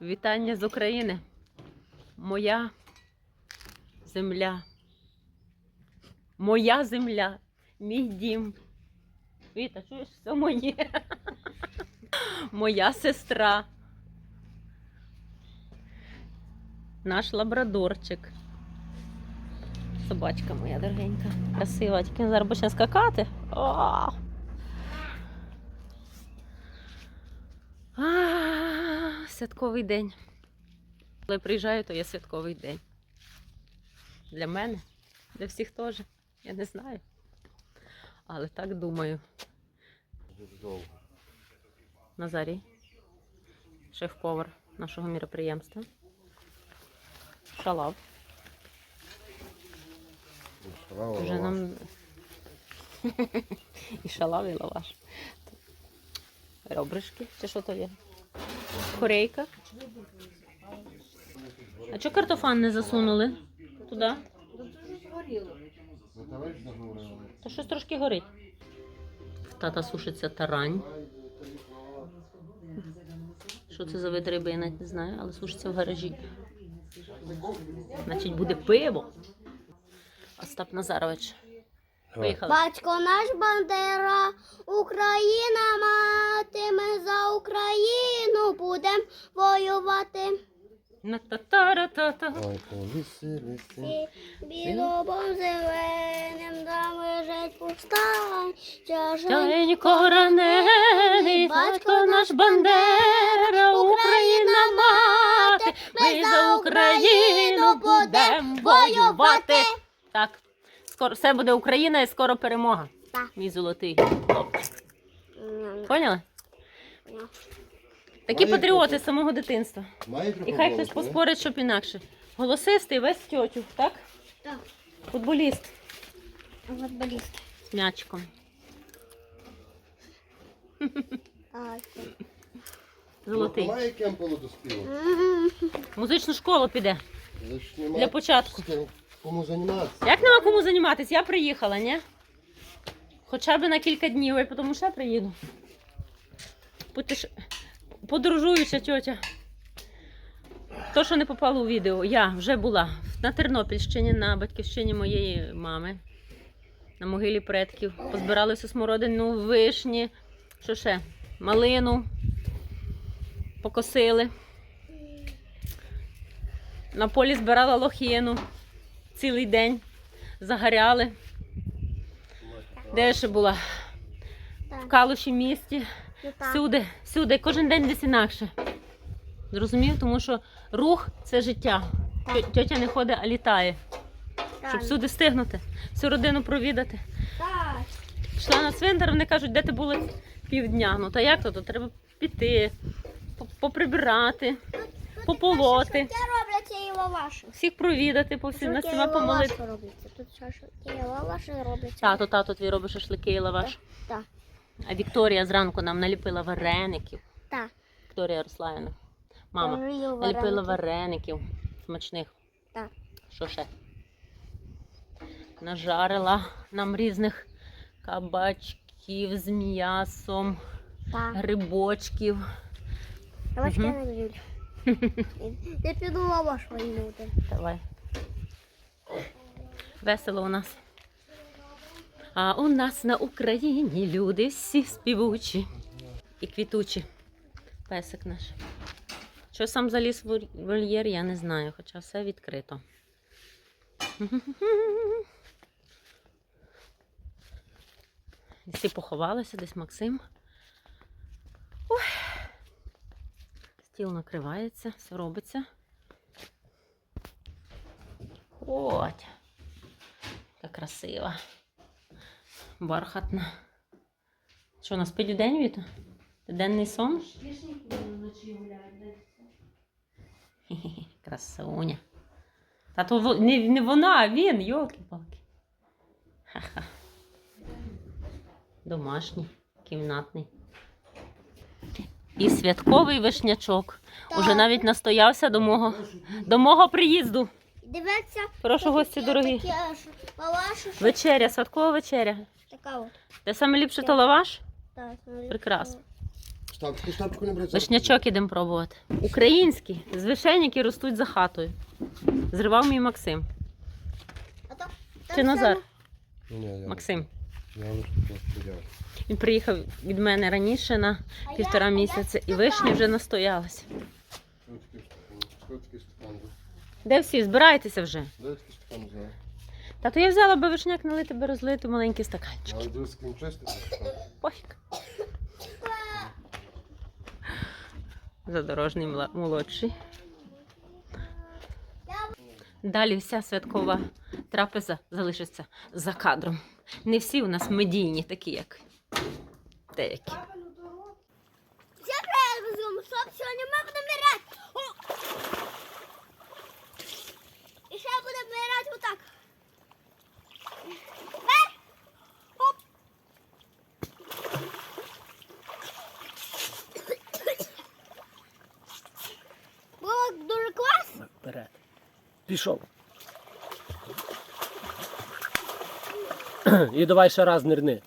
Вітання з України. Моя земля. Моя земля. Мій дім. Віта, чуєш, все моє. Моя сестра. Наш лабрадорчик. Собачка моя дорогенька. Красива. Тільки зараз почне скакати. А, святковий день. Коли приїжджаю, то є святковий день. Для мене, для всіх теж. Я не знаю. Але так думаю. Назарій, шеф-повар нашого міроприємства. Шалав. Вже нам і шалав, і лаваш. Ребришки, чи що то є? Корейка. А чого картофан не засунули туди? Та щось трошки горить. Тата сушиться тарань. Що це за вид риби, я навіть не знаю, але сушиться в гаражі. Значить, буде пиво. Остап Назарович. Поїхали. Батько наш Бандера, Україна мати, ми за Україну будемо воювати. На-та-та-ра-та-та. Ой, повіси, лиси. Білобом зеленим там лежить пустань. Тяжень Тяжень коронений, батько наш Бандера, Україна мати, ми за Україну будемо воювати. Так, скоро все буде Україна і скоро перемога. Так. Мій золотий хлопчик. Поняли? Поняла. Такі Має патріоти з самого дитинства. Має І хай хтось голосу, поспорить, щоб інакше. Голосистий весь тьотю, так? Так. Футболіст Футболіст. з м'ячиком. Так. Золотий. Має кемполу до співу. Музичну школу піде. Для початку. Кому займатися? Як нема кому займатися? Я приїхала, ні? Хоча б на кілька днів, я потім ще приїду. Путеш... Подорожуюча тьотя. То, що не попало у відео, я вже була на Тернопільщині, на батьківщині моєї мами, на могилі предків. Позбиралися смородину, вишні, що ще? Малину. Покосили. На полі збирала лохину цілий день. Загоряли. Де я ще була? В Калуші місті. Ну. Всюди, всюди, кожен день десь інакше. Зрозумів, тому що рух це життя. Тьо- Тьотя не ходить, а літає. Щоб всюди встигнути, всю родину провідати. Так. Йшла на цвинтар, вони кажуть, де ти була півдня. Ну та як то? То треба піти, поприбирати, пополоти, лаваші. всіх провідати, по всім на всіма помолити. робиться. Тут шашлики і лаваші робляться. Тато, тато твій робить шашлики і лаваш. Так. А Вікторія зранку нам наліпила вареників. Так. Вікторія Руславівна. Мама. Наліпила вареники. вареників смачних. Так. Що ще? Нажарила нам різних кабачків з м'ясом, Так. грибочків. Давайте Мгм. люблю. Я піду лаваш виймути. Давай. Весело у нас. А у нас на Україні люди всі співучі і квітучі. Песик наш. Що сам заліз в вольєр, я не знаю, хоча все відкрито. Всі поховалися, десь Максим. Стіл накривається, все робиться. От. Яка красива. Бархатна. Що, вона спить вдень, Віта? Денний сон? Хе-хе, Красуня. Та то не, не вона, а він, йолки-палки. Ха-ха. Домашній, кімнатний. І святковий вишнячок. Уже навіть настоявся до мого, до мого приїзду. Дивіться. Прошу гості дорогі. такі що- Вечеря, святкова вечеря. Така от. Де саме ліпше то лаваш? Так, ну, Прекрасно. Штапку, штапку не брати. Вишнячок ідемо пробувати. Українські, з вишень, які ростуть за хатою. Зривав мій Максим. А то, Чи Назар? Ні, ні, я Максим. Він приїхав від мене раніше на півтора місяця, і вишні вже настоялися. Де всі? Збирайтеся вже. Та то я взяла би вишняк налити би розлити маленький стаканчик. Але дивись, ким. Пофіг. Задорожний молодший. Далі вся святкова трапеза залишиться за кадром. Не всі у нас медійні, такі як деякі. Всім привіт, розуму. Стоп, сьогодні ми будемо грати. О! І ще будемо грати отак. Вверх. Оп. Було дуже класно. Вперед. Пішов. І давай ще раз нирни.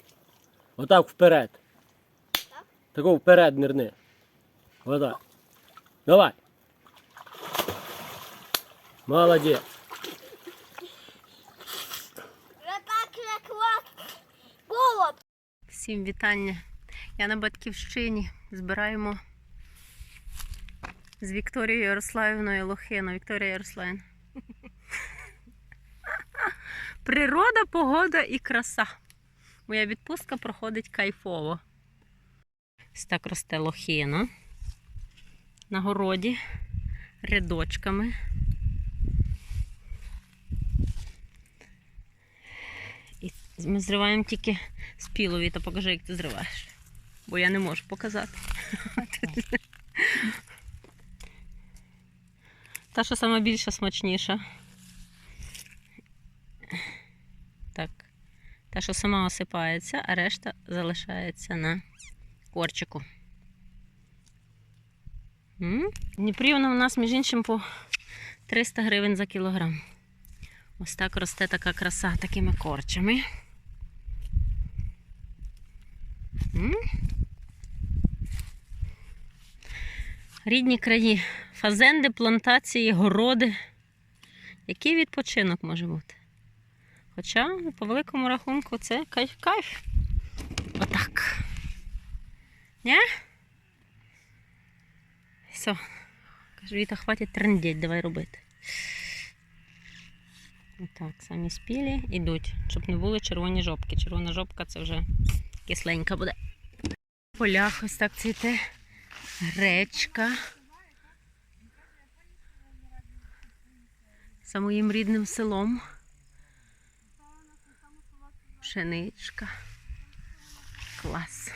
Отак вперед. Тако вперед нирни. Отак. Давай. Молодець. Всім вітання. Я на батьківщині збираємо з Вікторією Ярославівною Лохину. Вікторія Ярославівна. Природа, погода і краса. Моя відпустка проходить кайфово. Ось так росте лохина. На городі рядочками. І ми зриваємо тільки спілові, то покажи, як ти зриваєш. Бо я не можу показати. Та, що більша, смачніша. Так. Та, що сама осипається, а решта залишається на корчику. Дніпрі вона у нас, між іншим, по 300 гривень за кілограм. Ось так росте така краса такими корчами. Рідні краї. Фазенди, плантації, городи. Який відпочинок може бути? Хоча, по великому рахунку, це кайф кайф. Отак. Ні? Все. Кажу, Віта, хватить трендіть, давай робити. Отак, самі спілі йдуть, щоб не були червоні жопки. Червона жопка це вже кисленька буде. В полях ось так цвіте гречка. За моїм рідним селом. Пшеничка. Клас.